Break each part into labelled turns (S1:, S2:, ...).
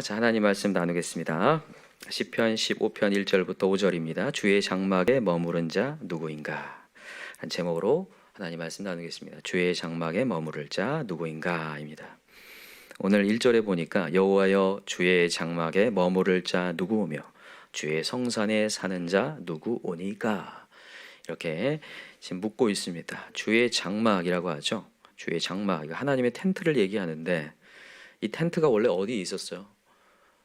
S1: 자, 하나님 말씀 나누겠습니다. 시편 15편 1절부터 5절입니다. 주의 장막에 머무른 자 누구인가? 한 제목으로 하나님 말씀 나누겠습니다. 주의 장막에 머무를 자 누구인가입니다. 오늘 1절에 보니까 여호와여 주의 장막에 머무를 자 누구오며 주의 성산에 사는 자 누구오니까 이렇게 지금 묻고 있습니다. 주의 장막이라고 하죠. 주의 장막 하나님의 텐트를 얘기하는데 이 텐트가 원래 어디에 있었어요?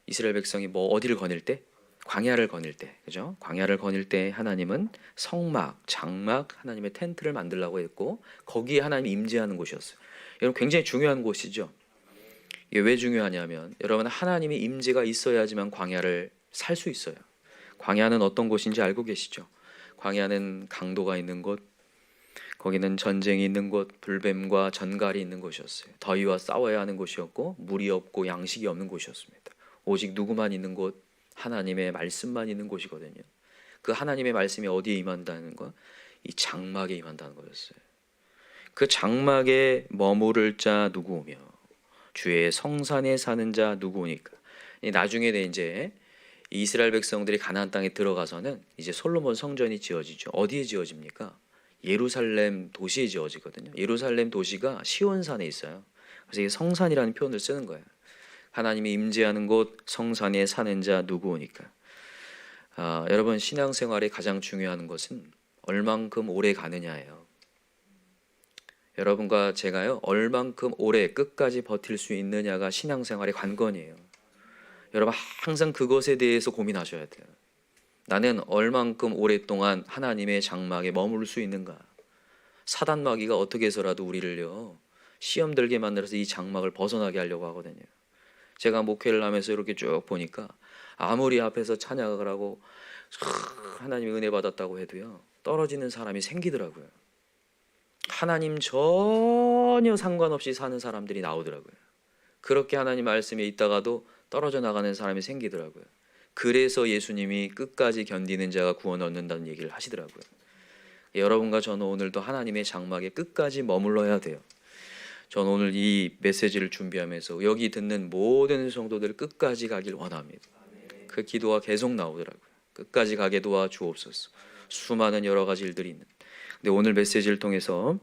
S1: 이스라엘 백성이 뭐 어디를 거닐 때? 광야를 거닐 때, 그죠? 광야를 거닐 때 하나님은 성막, 장막, 하나님의 텐트를 만들라고 했고 거기에 하나님이 임재하는 곳이었어요. 여러분 굉장히 중요한 곳이죠. 이게 왜 중요하냐면 여러분 하나님의 임재가 있어야지만 광야를 살 수 있어요. 광야는 어떤 곳인지 알고 계시죠? 광야는 강도가 있는 곳, 거기는 전쟁이 있는 곳, 불뱀과 전갈이 있는 곳이었어요. 더위와 싸워야 하는 곳이었고 물이 없고 양식이 없는 곳이었습니다. 오직 누구만 있는 곳, 하나님의 말씀만 있는 곳이거든요. 그 하나님의 말씀이 어디에 임한다는 거? 이 장막에 임한다는 거였어요. 그 장막에 머무를 자 누구 오며 주의 성산에 사는 자 누구니까. 나중에 이제 이스라엘 백성들이 가나안 땅에 들어가서는 이제 솔로몬 성전이 지어지죠. 어디에 지어집니까? 예루살렘 도시에 지어지거든요. 예루살렘 도시가 시온산에 있어요. 그래서 이게 성산이라는 표현을 쓰는 거예요. 하나님이 임재하는 곳 성산에 사는 자 누구니까. 아, 여러분 신앙생활에 가장 중요한 것은 얼만큼 오래 가느냐예요. 여러분과 제가요 얼만큼 오래 끝까지 버틸 수 있느냐가 신앙생활의 관건이에요. 여러분 항상 그것에 대해서 고민하셔야 돼요. 나는 얼만큼 오랫동안 하나님의 장막에 머물 수 있는가? 사단 마귀가 어떻게 해서라도 우리를요 시험 들게 만들어서 이 장막을 벗어나게 하려고 하거든요. 제가 목회를 하면서 이렇게 쭉 보니까 아무리 앞에서 찬양을 하고 하나님 은혜 받았다고 해도요 떨어지는 사람이 생기더라고요. 하나님 전혀 상관없이 사는 사람들이 나오더라고요. 그렇게 하나님 말씀에 있다가도 떨어져 나가는 사람이 생기더라고요. 그래서 예수님이 끝까지 견디는 자가 구원 얻는다는 얘기를 하시더라고요. 여러분과 저는 오늘도 하나님의 장막에 끝까지 머물러야 돼요. 저는 오늘 이 메시지를 준비하면서 여기 듣는 모든 성도들 끝까지 가길 원합니다. 그 기도가 계속 나오더라고요. 끝까지 가게 도와 주옵소서. 수많은 여러 가지 일들이 있는. 근데 오늘 메시지를 통해서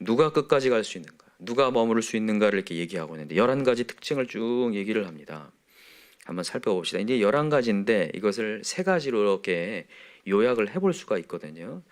S1: 누가 끝까지 갈 수 있는가, 누가 머무를 수 있는가를 이렇게 얘기하고 있는데 11가지 특징을 쭉 얘기를 합니다. 한번 살펴봅시다. 이제 11가지인데 이것을 세 가지로 이렇게 요약을 해볼 수가 있거든요.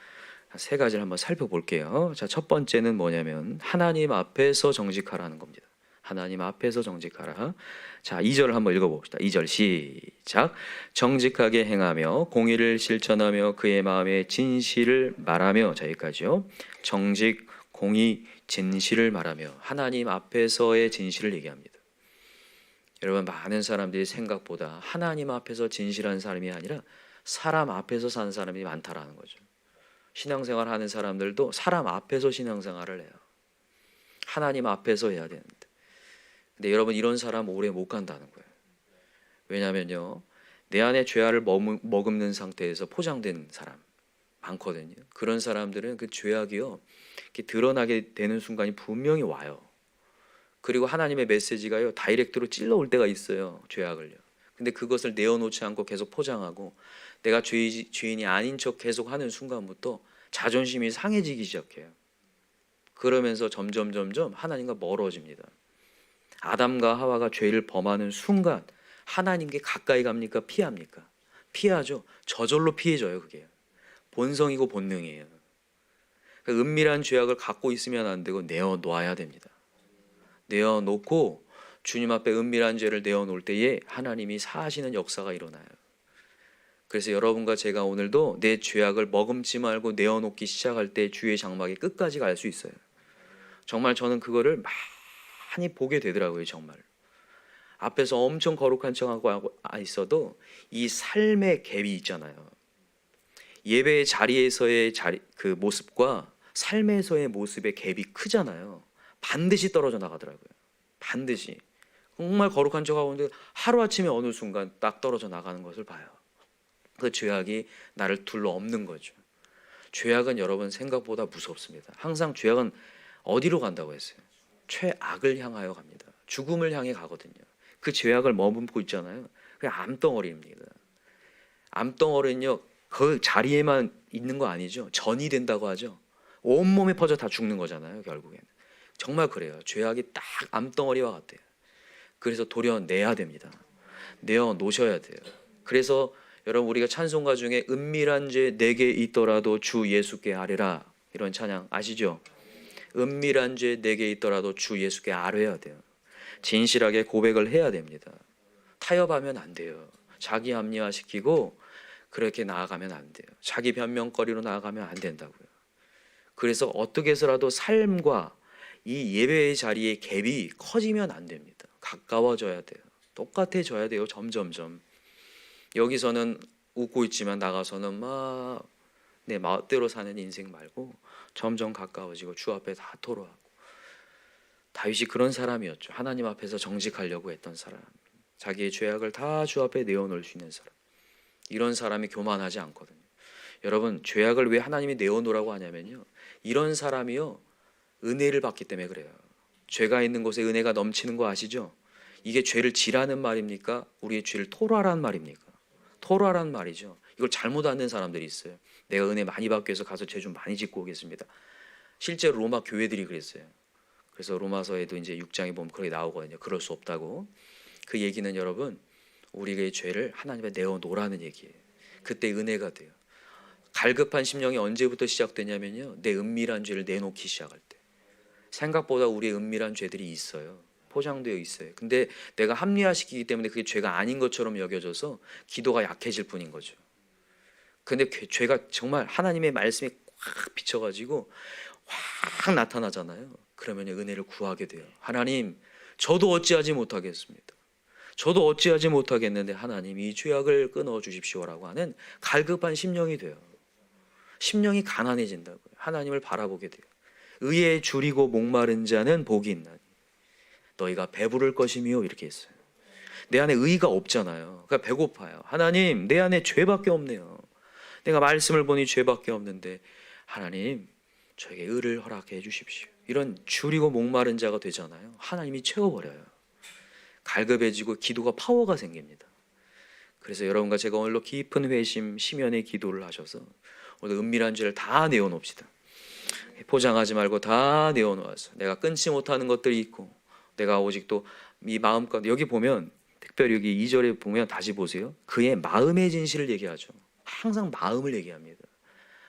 S1: 세 가지를 한번 살펴볼게요. 자, 첫 번째는 뭐냐면 하나님 앞에서 정직하라는 겁니다. 하나님 앞에서 정직하라. 자, 2절을 한번 읽어봅시다. 2절 시작. 정직하게 행하며 공의를 실천하며 그의 마음에 진실을 말하며 자, 여기까지요. 정직, 공의, 진실을 말하며 하나님 앞에서의 진실을 얘기합니다. 여러분 많은 사람들이 생각보다 하나님 앞에서 진실한 사람이 아니라 사람 앞에서 사는 사람이 많다라는 거죠. 신앙생활 하는 사람들도 사람 앞에서 신앙생활을 해요. 하나님 앞에서 해야 되는데. 근데 여러분 이런 사람 오래 못 간다는 거예요. 왜냐면요. 내 안에 죄악을 머금는 상태에서 포장된 사람 많거든요. 그런 사람들은 그 죄악이요. 드러나게 되는 순간이 분명히 와요. 그리고 하나님의 메시지가요. 다이렉트로 찔러올 때가 있어요. 죄악을요. 근데 그것을 내어놓지 않고 계속 포장하고 내가 죄, 죄인이 아닌 척 계속 하는 순간부터 자존심이 상해지기 시작해요. 그러면서 점점 점점 하나님과 멀어집니다. 아담과 하와가 죄를 범하는 순간 하나님께 가까이 갑니까? 피합니까? 피하죠. 저절로 피해져요, 그게. 본성이고 본능이에요. 그러니까 은밀한 죄악을 갖고 있으면 안 되고 내어놓아야 됩니다. 내어놓고 주님 앞에 은밀한 죄를 내어놓을 때에 하나님이 사하시는 역사가 일어나요. 그래서 여러분과 제가 오늘도 내 죄악을 머금지 말고 내어놓기 시작할 때 주의 장막에 끝까지 갈 수 있어요. 정말 저는 그거를 많이 보게 되더라고요, 정말. 앞에서 엄청 거룩한 척하고 있어도 이 삶의 갭이 있잖아요. 예배의 자리에서의 자리 그 모습과 삶에서의 모습의 갭이 크잖아요. 반드시 떨어져 나가더라고요. 반드시. 정말 거룩한 척하고 있는데 하루아침에 어느 순간 딱 떨어져 나가는 것을 봐요. 그 죄악이 나를 둘러 엎는 거죠. 죄악은 여러분 생각보다 무섭습니다. 항상 죄악은 어디로 간다고 했어요? 최악을 향하여 갑니다. 죽음을 향해 가거든요. 그 죄악을 머금고 있잖아요. 그 암덩어리입니다. 암덩어리는요 그 자리에만 있는 거 아니죠. 전이 된다고 하죠. 온 몸에 퍼져 다 죽는 거잖아요. 결국에는 정말 그래요. 죄악이 딱 암덩어리와 같아요. 그래서 도려 내야 됩니다. 내어 놓으셔야 돼요. 그래서 여러분 우리가 찬송가 중에 은밀한 죄 내게 있더라도 주 예수께 아뢰라 이런 찬양 아시죠? 은밀한 죄 내게 있더라도 주 예수께 아뢰야 돼요. 진실하게 고백을 해야 됩니다. 타협하면 안 돼요. 자기 합리화시키고 그렇게 나아가면 안 돼요. 자기 변명거리로 나아가면 안 된다고요. 그래서 어떻게 해서라도 삶과 이 예배의 자리의 갭이 커지면 안 됩니다. 가까워져야 돼요. 똑같아져야 돼요. 점점점. 여기서는 웃고 있지만 나가서는 막 내 마음대로 사는 인생 말고 점점 가까워지고 주 앞에 다 토로하고 다윗이 그런 사람이었죠. 하나님 앞에서 정직하려고 했던 사람. 자기의 죄악을 다 주 앞에 내어놓을 수 있는 사람. 이런 사람이 교만하지 않거든요. 여러분 죄악을 왜 하나님이 내어놓으라고 하냐면요. 이런 사람이요 은혜를 받기 때문에 그래요. 죄가 있는 곳에 은혜가 넘치는 거 아시죠? 이게 죄를 지라는 말입니까? 우리의 죄를 토로하라는 말입니까? 토로하라는 말이죠. 이걸 잘못 아는 사람들이 있어요. 내가 은혜 많이 받기 위해서 가서 죄 좀 많이 짓고 오겠습니다. 실제로 로마 교회들이 그랬어요. 그래서 로마서에도 이제 6장에 보면 그렇게 나오거든요. 그럴 수 없다고. 그 얘기는 여러분 우리의 죄를 하나님에 내어 놓으라는 얘기예요. 그때 은혜가 돼요. 갈급한 심령이 언제부터 시작되냐면요. 내 은밀한 죄를 내놓기 시작할 때. 생각보다 우리의 은밀한 죄들이 있어요. 포장되어 있어요. 근데 내가 합리화시키기 때문에 그게 죄가 아닌 것처럼 여겨져서 기도가 약해질 뿐인 거죠. 근데 죄- 죄가 정말 하나님의 말씀에 꽉 비춰가지고 확 나타나잖아요. 그러면 은혜를 구하게 돼요. 하나님, 저도 어찌하지 못하겠습니다. 저도 어찌하지 못하겠는데 하나님 이 죄악을 끊어 주십시오라고 하는 갈급한 심령이 돼요. 심령이 가난해진다고요. 하나님을 바라보게 돼요. 의에 줄이고 목마른 자는 복이 있나니 너희가 배부를 것이며 이렇게 했어요. 내 안에 의가 없잖아요. 그러니까 배고파요. 하나님, 내 안에 죄밖에 없네요. 내가 말씀을 보니 죄밖에 없는데 하나님, 저에게 의를 허락해 주십시오. 이런 줄이고 목마른 자가 되잖아요. 하나님이 채워버려요. 갈급해지고 기도가 파워가 생깁니다. 그래서 여러분과 제가 오늘로 깊은 회심, 심연의 기도를 하셔서 오늘 은밀한 죄를 다 내어놓읍시다. 포장하지 말고 다 내어놓아서 내가 끊지 못하는 것들이 있고 내가 오직 또 이 마음껏 여기 보면 특별히 여기 2절에 보면 다시 보세요. 그의 마음의 진실을 얘기하죠. 항상 마음을 얘기합니다.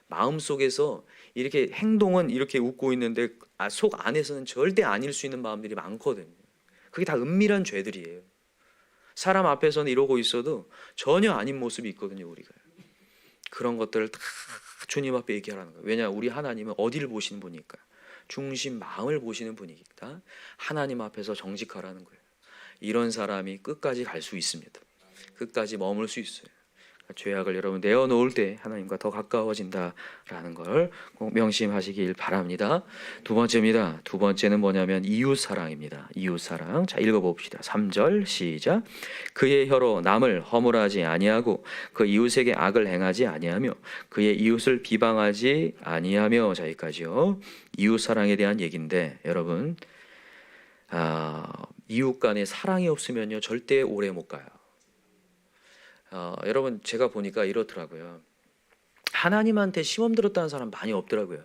S1: 마음 속에서 이렇게 행동은 이렇게 웃고 있는데 아, 속 안에서는 절대 아닐 수 있는 마음들이 많거든요. 그게 다 은밀한 죄들이에요. 사람 앞에서는 이러고 있어도 전혀 아닌 모습이 있거든요, 우리가. 그런 것들을 다 주님 앞에 얘기하라는 거예요. 왜냐, 우리 하나님은 어디를 보시는 분이니까. 중심 마음을 보시는 분이니까 하나님 앞에서 정직하라는 거예요. 이런 사람이 끝까지 갈 수 있습니다. 끝까지 머물 수 있어요. 죄악을 여러분 내어놓을 때 하나님과 더 가까워진다라는 걸 꼭 명심하시길 바랍니다. 두 번째입니다. 두 번째는 뭐냐면 이웃 사랑입니다. 이웃 사랑. 자 읽어 봅시다. 3절 시작. 그의 혀로 남을 허물하지 아니하고 그 이웃에게 악을 행하지 아니하며 그의 이웃을 비방하지 아니하며 자 여기까지요. 이웃 사랑에 대한 얘기인데 여러분 아, 이웃 간에 사랑이 없으면요 절대 오래 못 가요. 어, 여러분 제가 보니까 이렇더라고요. 하나님한테 시험 들었다는 사람 많이 없더라고요.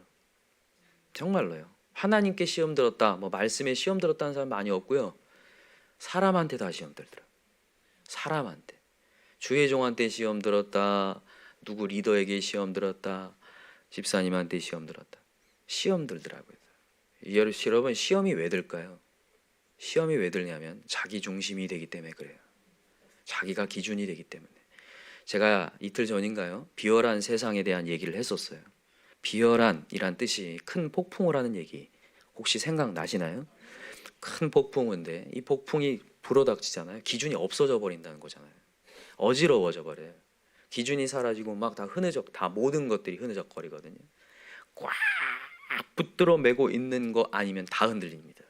S1: 정말로요. 하나님께 시험 들었다, 뭐 말씀에 시험 들었다는 사람 많이 없고요. 사람한테 다 시험 들더라. 사람한테 주의 종한테 시험 들었다, 누구 리더에게 시험 들었다, 집사님한테 시험 들었다. 시험 들더라고요. 여러분 시험이 왜 들까요? 시험이 왜 들냐면 자기 중심이 되기 때문에 그래요. 자기가 기준이 되기 때문에. 제가 이틀 전인가요? 비열한 세상에 대한 얘기를 했었어요. 비열한이란 뜻이 큰 폭풍을 하는 얘기. 혹시 생각나시나요? 큰 폭풍인데 이 폭풍이 불어닥치잖아요. 기준이 없어져 버린다는 거잖아요. 어지러워져 버려요. 기준이 사라지고 막 다 흐느적 다 모든 것들이 흐느적거리거든요. 꽉 붙들어 매고 있는 거 아니면 다 흔들립니다.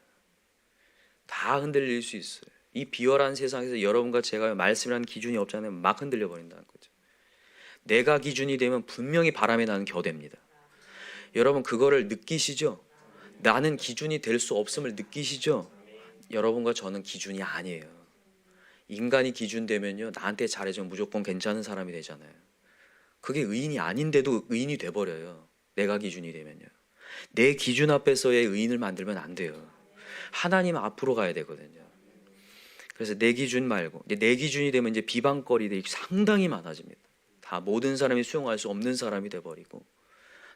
S1: 다 흔들릴 수 있어요. 이 비열한 세상에서 여러분과 제가 말씀이라는 기준이 없잖아요. 막 흔들려 버린다는 거죠. 내가 기준이 되면 분명히 바람에 나는 겨대입니다. 여러분 그거를 느끼시죠? 나는 기준이 될 수 없음을 느끼시죠? 여러분과 저는 기준이 아니에요. 인간이 기준 되면요 나한테 잘해주면 무조건 괜찮은 사람이 되잖아요. 그게 의인이 아닌데도 의인이 돼 버려요. 내가 기준이 되면요. 내 기준 앞에서의 의인을 만들면 안 돼요. 하나님 앞으로 가야 되거든요. 그래서 내 기준 말고 내 기준이 되면 이제 비방거리들이 상당히 많아집니다. 다 모든 사람이 수용할 수 없는 사람이 돼 버리고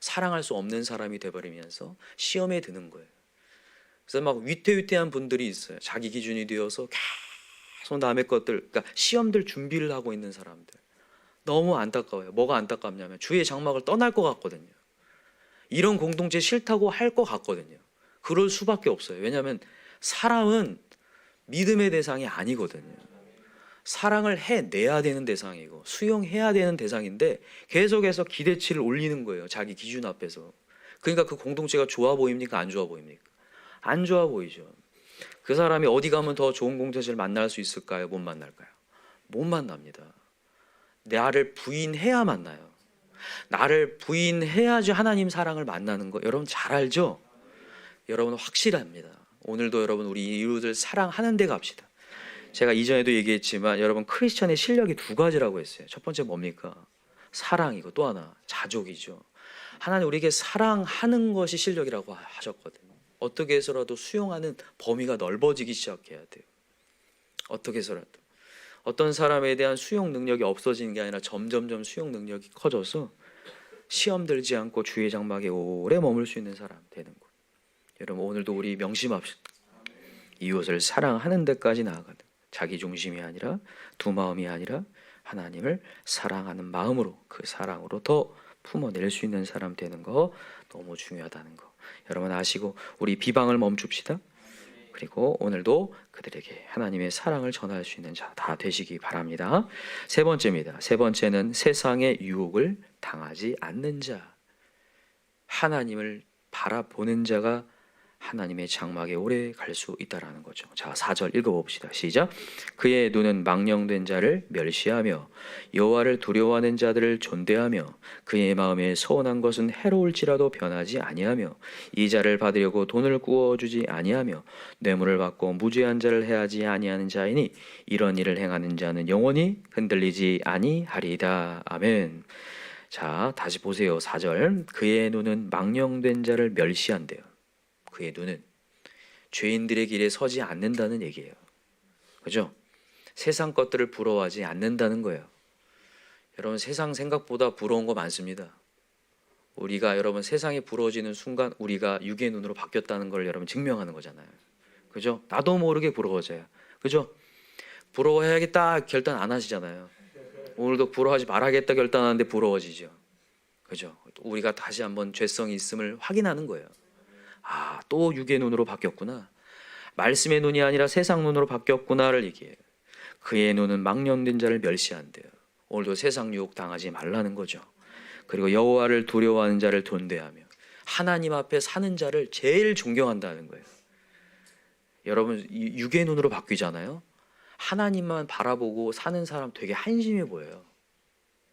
S1: 사랑할 수 없는 사람이 돼 버리면서 시험에 드는 거예요. 그래서 막 위태위태한 분들이 있어요. 자기 기준이 되어서 계속 남의 것들, 그러니까 시험들 준비를 하고 있는 사람들. 너무 안타까워요. 뭐가 안타깝냐면 주의 장막을 떠날 것 같거든요. 이런 공동체 싫다고 할 것 같거든요. 그럴 수밖에 없어요. 왜냐하면 사람은 믿음의 대상이 아니거든요. 사랑을 해내야 되는 대상이고 수용해야 되는 대상인데 계속해서 기대치를 올리는 거예요. 자기 기준 앞에서. 그러니까 그 공동체가 좋아 보입니까? 안 좋아 보입니까? 안 좋아 보이죠. 그 사람이 어디 가면 더 좋은 공동체를 만날 수 있을까요? 못 만날까요? 못 만납니다. 나를 부인해야 만나요. 나를 부인해야지 하나님 사랑을 만나는 거 여러분 잘 알죠? 여러분 확실합니다. 오늘도 여러분 우리 이웃을 사랑하는 데 갑시다. 제가 이전에도 얘기했지만 여러분 크리스천의 실력이 두 가지라고 했어요. 첫 번째 뭡니까? 사랑이고 또 하나 자족이죠. 하나님 우리에게 사랑하는 것이 실력이라고 하셨거든요. 어떻게 해서라도 수용하는 범위가 넓어지기 시작해야 돼요. 어떻게 해서라도 어떤 사람에 대한 수용 능력이 없어지는 게 아니라 점점점 수용 능력이 커져서 시험 들지 않고 주의 장막에 오래 머물 수 있는 사람 되는 거. 여러분 오늘도 우리 명심합시다. 이웃을 사랑하는 데까지 나아가는 자기 중심이 아니라 두 마음이 아니라 하나님을 사랑하는 마음으로 그 사랑으로 더 품어낼 수 있는 사람 되는 거 너무 중요하다는 거 여러분 아시고 우리 비방을 멈춥시다. 그리고 오늘도 그들에게 하나님의 사랑을 전할 수 있는 자 다 되시기 바랍니다. 세 번째입니다. 세 번째는 세상의 유혹을 당하지 않는 자. 하나님을 바라보는 자가 하나님의 장막에 오래 갈 수 있다라는 거죠. 자, 4절 읽어 봅시다. 시작. 그의 눈은 망령된 자를 멸시하며 여호와를 두려워하는 자들을 존대하며 그의 마음에 서운한 것은 해로울지라도 변하지 아니하며 이 자를 받으려고 돈을 구워 주지 아니하며 뇌물을 받고 무죄한 자를 해하지 아니하는 자이니 이런 일을 행하는 자는 영원히 흔들리지 아니하리이다. 아멘. 자, 다시 보세요. 4절. 그의 눈은 망령된 자를 멸시한대요. 그의 눈은 죄인들의 길에 서지 않는다는 얘기예요. 그죠? 세상 것들을 부러워하지 않는다는 거예요. 여러분 세상 생각보다 부러운 거 많습니다. 우리가 여러분 세상에 부러워지는 순간 우리가 육의 눈으로 바뀌었다는 걸 여러분 증명하는 거잖아요. 그죠? 나도 모르게 부러워져요. 그죠? 부러워해야겠다 결단 안 하시잖아요. 오늘도 부러워하지 말아야겠다 결단하는데 부러워지죠. 그죠? 우리가 다시 한번 죄성이 있음을 확인하는 거예요. 아, 또 육의 눈으로 바뀌었구나. 말씀의 눈이 아니라 세상 눈으로 바뀌었구나를 얘기해요. 그의 눈은 망령된 자를 멸시한대요. 오늘도 세상 유혹 당하지 말라는 거죠. 그리고 여호와를 두려워하는 자를 존대하며 하나님 앞에 사는 자를 제일 존경한다는 거예요. 여러분 이 육의 눈으로 바뀌잖아요. 하나님만 바라보고 사는 사람 되게 한심해 보여요.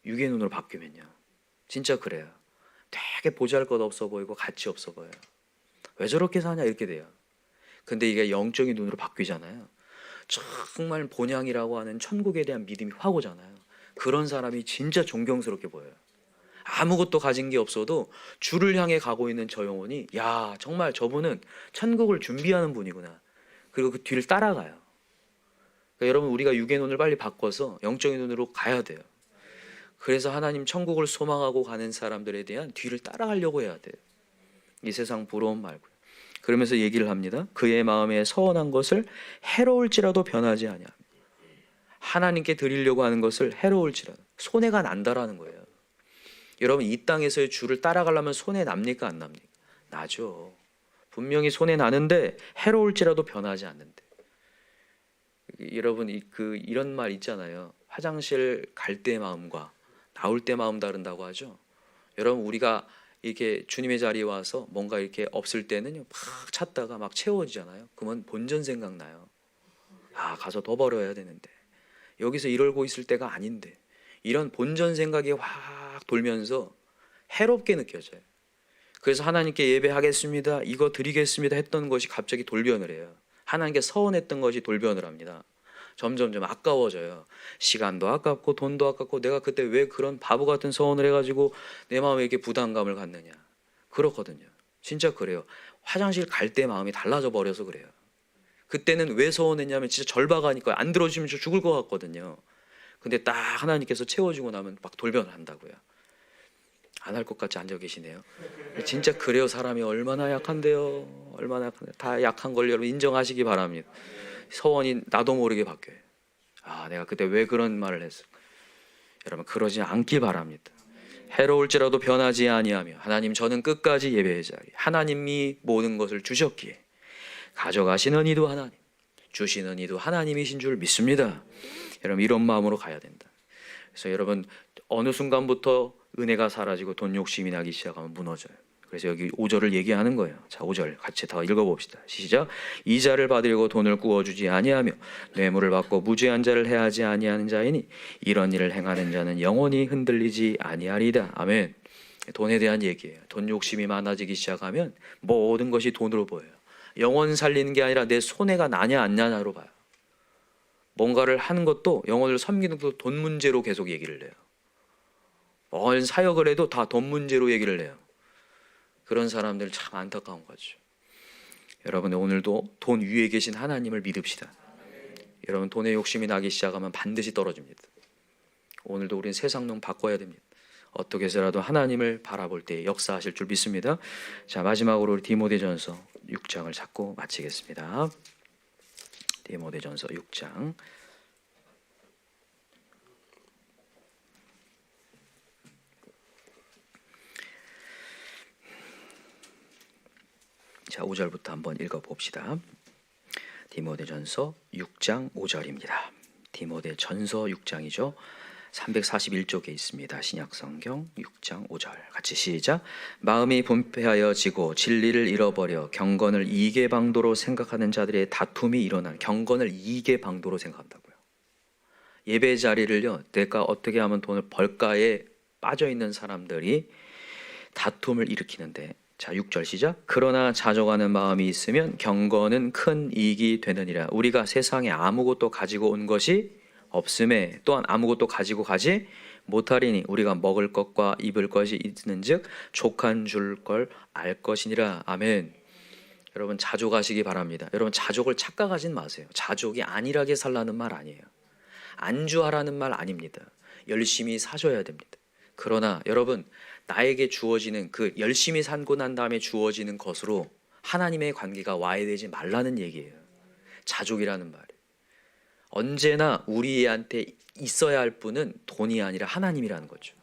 S1: 육의 눈으로 바뀌면요. 진짜 그래요. 되게 보잘것 없어 보이고 가치 없어 보여요. 왜 저렇게 사냐 이렇게 돼요. 근데 이게 영적인 눈으로 바뀌잖아요. 정말 본향이라고 하는 천국에 대한 믿음이 확 오잖아요. 그런 사람이 진짜 존경스럽게 보여요. 아무것도 가진 게 없어도 주를 향해 가고 있는 저 영혼이 야 정말 저분은 천국을 준비하는 분이구나. 그리고 그 뒤를 따라가요. 그러니까 여러분 우리가 육의 눈을 빨리 바꿔서 영적인 눈으로 가야 돼요. 그래서 하나님 천국을 소망하고 가는 사람들에 대한 뒤를 따라가려고 해야 돼요. 이 세상 부러움 말고요. 그러면서 얘기를 합니다. 그의 마음에 서운한 것을 해로울지라도 변하지 아니하며 하나님께 드리려고 하는 것을 해로울지라도 손해가 난다라는 거예요. 여러분 이 땅에서의 주를 따라가려면 손해 납니까 안 납니까? 나죠. 분명히 손해 나는데 해로울지라도 변하지 않는데. 여러분 이그 이런 말 있잖아요. 화장실 갈 때 마음과 나올 때 마음 다른다고 하죠. 여러분 우리가 이렇게 주님의 자리에 와서 뭔가 이렇게 없을 때는요 막 찾다가 막 채워지잖아요. 그러면 본전 생각나요. 아 가서 더 벌어야 되는데 여기서 이러고 있을 때가 아닌데 이런 본전 생각이 확 돌면서 해롭게 느껴져요. 그래서 하나님께 예배하겠습니다. 이거 드리겠습니다 했던 것이 갑자기 돌변을 해요. 하나님께 서운했던 것이 돌변을 합니다. 점점점 아까워져요. 시간도 아깝고 돈도 아깝고 내가 그때 왜 그런 바보 같은 서원을 해가지고 내 마음에 이렇게 부담감을 갖느냐. 그렇거든요. 진짜 그래요. 화장실 갈 때 마음이 달라져 버려서 그래요. 그때는 왜 서원했냐면 진짜 절박하니까 안 들어주면 저 죽을 것 같거든요. 근데 딱 하나님께서 채워주고 나면 막 돌변을 한다고요. 안 할 것 같이 앉아 계시네요. 진짜 그래요. 사람이 얼마나 약한데요. 얼마나 약한데 다 약한 걸 여러분 인정하시기 바랍니다. 서원이 나도 모르게 바뀌어요. 아, 내가 그때 왜 그런 말을 했어? 여러분 그러지 않기 바랍니다. 해로울지라도 변하지 아니하며 하나님 저는 끝까지 예배의 자리 하나님이 모든 것을 주셨기에 가져가시는 이도 하나님 주시는 이도 하나님이신 줄 믿습니다. 여러분 이런 마음으로 가야 된다. 그래서 여러분 어느 순간부터 은혜가 사라지고 돈 욕심이 나기 시작하면 무너져요. 그래서 여기 5절을 얘기하는 거예요. 자, 5절 같이 더 읽어 봅시다. 시작. 이자를 받으려고 돈을 구워 주지 아니하며 뇌물을 받고 무죄한 자를 해하지 아니하는 자이니 이런 일을 행하는 자는 영원히 흔들리지 아니하리다. 아멘. 돈에 대한 얘기예요. 돈 욕심이 많아지기 시작하면 모든 것이 돈으로 보여요. 영원 살리는 게 아니라 내 손해가 나냐 안 나냐로 봐요. 뭔가를 하는 것도 영혼을 섬기는 것도 돈 문제로 계속 얘기를 해요. 뭔 사역을 해도 다 돈 문제로 얘기를 해요. 그런 사람들 참 안타까운 거죠. 여러분 오늘도 돈 위에 계신 하나님을 믿읍시다. 여러분 돈에 욕심이 나기 시작하면 반드시 떨어집니다. 오늘도 우리는 세상론 바꿔야 됩니다. 어떻게 해서라도 하나님을 바라볼 때 역사하실 줄 믿습니다. 자 마지막으로 우리 디모데전서 6장을 잡고 마치겠습니다. 디모데전서 6장 자, 5절부터 한번 읽어 봅시다. 디모데전서 6장 5절입니다. 디모데전서 6장이죠. 341쪽에 있습니다. 신약 성경 6장 5절. 같이 시작. 마음이 분패하여 지고 진리를 잃어버려 경건을 이계 방도로 생각하는 자들의 다툼이 일어난 경건을 이계 방도로 생각한다고요. 예배 자리를요. 내가 어떻게 하면 돈을 벌까에 빠져 있는 사람들이 다툼을 일으키는데 자, 6절 시작. 그러나 자족하는 마음이 있으면 경건은 큰 이익이 되느니라. 우리가 세상에 아무것도 가지고 온 것이 없음에 또한 아무것도 가지고 가지 못하리니 우리가 먹을 것과 입을 것이 있는즉 족한 줄 걸 알 것이니라. 아멘. 여러분 자족하시기 바랍니다. 여러분 자족을 착각하진 마세요. 자족이 안일하게 살라는 말 아니에요. 안주하라는 말 아닙니다. 열심히 사셔야 됩니다. 그러나 여러분 나에게 주어지는 그 열심히 산고 난 다음에 주어지는 것으로 하나님의 관계가 와야 되지 말라는 얘기예요. 자족이라는 말. 언제나 우리한테 있어야 할 분은 돈이 아니라 하나님이라는 거죠.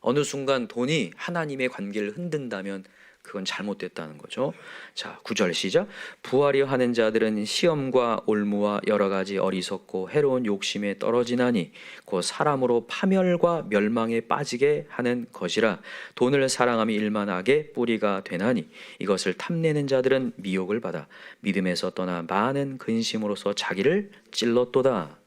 S1: 어느 순간 돈이 하나님의 관계를 흔든다면 그건 잘못됐다는 거죠. 자, 9절 시작. 부하려 하는 자들은 시험과 올무와 여러 가지 어리석고 해로운 욕심에 떨어지나니 곧 사람으로 파멸과 멸망에 빠지게 하는 것이라 돈을 사랑함이 일만하게 뿌리가 되나니 이것을 탐내는 자들은 미혹을 받아 믿음에서 떠나 많은 근심으로서 자기를 찔렀도다.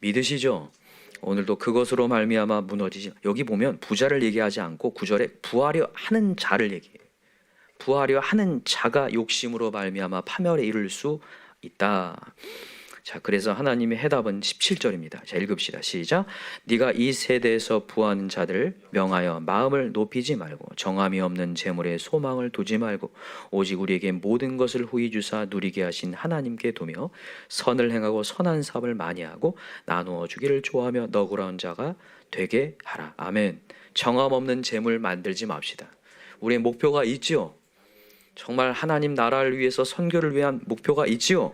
S1: 믿으시죠? 오늘도 그것으로 말미암아 무너지지. 여기 보면 부자를 얘기하지 않고 구절에 부하려 하는 자를 얘기해요. 부하려 하는 자가 욕심으로 말미암아 파멸에 이를 수 있다. 자, 그래서 하나님의 해답은 17절입니다. 자, 읽읍시다. 시작. 네가 이 세대에서 부하는 자들을 명하여 마음을 높이지 말고 정함이 없는 재물에 소망을 두지 말고 오직 우리에게 모든 것을 후히 주사 누리게 하신 하나님께 두며 선을 행하고 선한 사업을 많이 하고 나누어 주기를 좋아하며 너그러운 자가 되게 하라. 아멘. 정함 없는 재물 만들지 맙시다. 우리의 목표가 있지요. 정말 하나님 나라를 위해서 선교를 위한 목표가 있지요.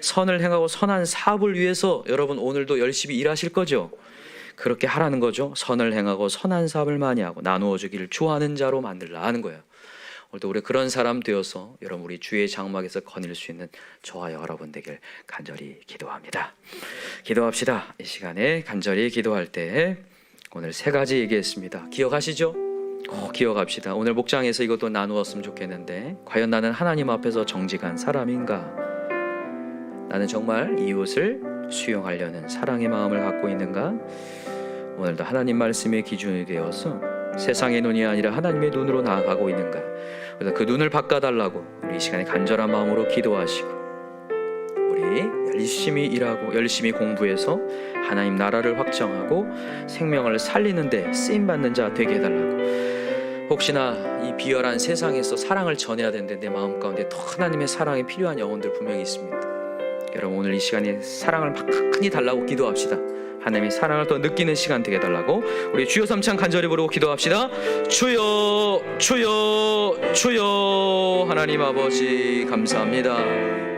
S1: 선을 행하고 선한 사업을 위해서 여러분 오늘도 열심히 일하실 거죠. 그렇게 하라는 거죠. 선을 행하고 선한 사업을 많이 하고 나누어 주기를 좋아하는 자로 만들라 하는 거예요. 오늘도 우리 그런 사람 되어서 여러분 우리 주의 장막에서 거닐 수 있는 저와 여러분 되길 간절히 기도합니다. 기도합시다. 이 시간에 간절히 기도할 때 오늘 세 가지 얘기했습니다. 기억하시죠? 꼭 기억합시다. 오늘 목장에서 이것도 나누었으면 좋겠는데 과연 나는 하나님 앞에서 정직한 사람인가? 나는 정말 이웃을 수용하려는 사랑의 마음을 갖고 있는가? 오늘도 하나님 말씀의 기준이 되어서 세상의 눈이 아니라 하나님의 눈으로 나아가고 있는가? 그래서 그 눈을 바꿔달라고 우리 이 시간에 간절한 마음으로 기도하시고 우리 열심히 일하고 열심히 공부해서 하나님 나라를 확정하고 생명을 살리는데 쓰임 받는 자 되게 해달라고. 혹시나 이 비열한 세상에서 사랑을 전해야 되는데 내 마음 가운데 더 하나님의 사랑이 필요한 영혼들 분명히 있습니다. 여러분 오늘 이 시간에 사랑을 막 크게 달라고 기도합시다. 하나님의 사랑을 더 느끼는 시간 되게 해달라고 우리 주여 삼창 간절히 부르고 기도합시다. 주여 주여 주여 하나님 아버지 감사합니다.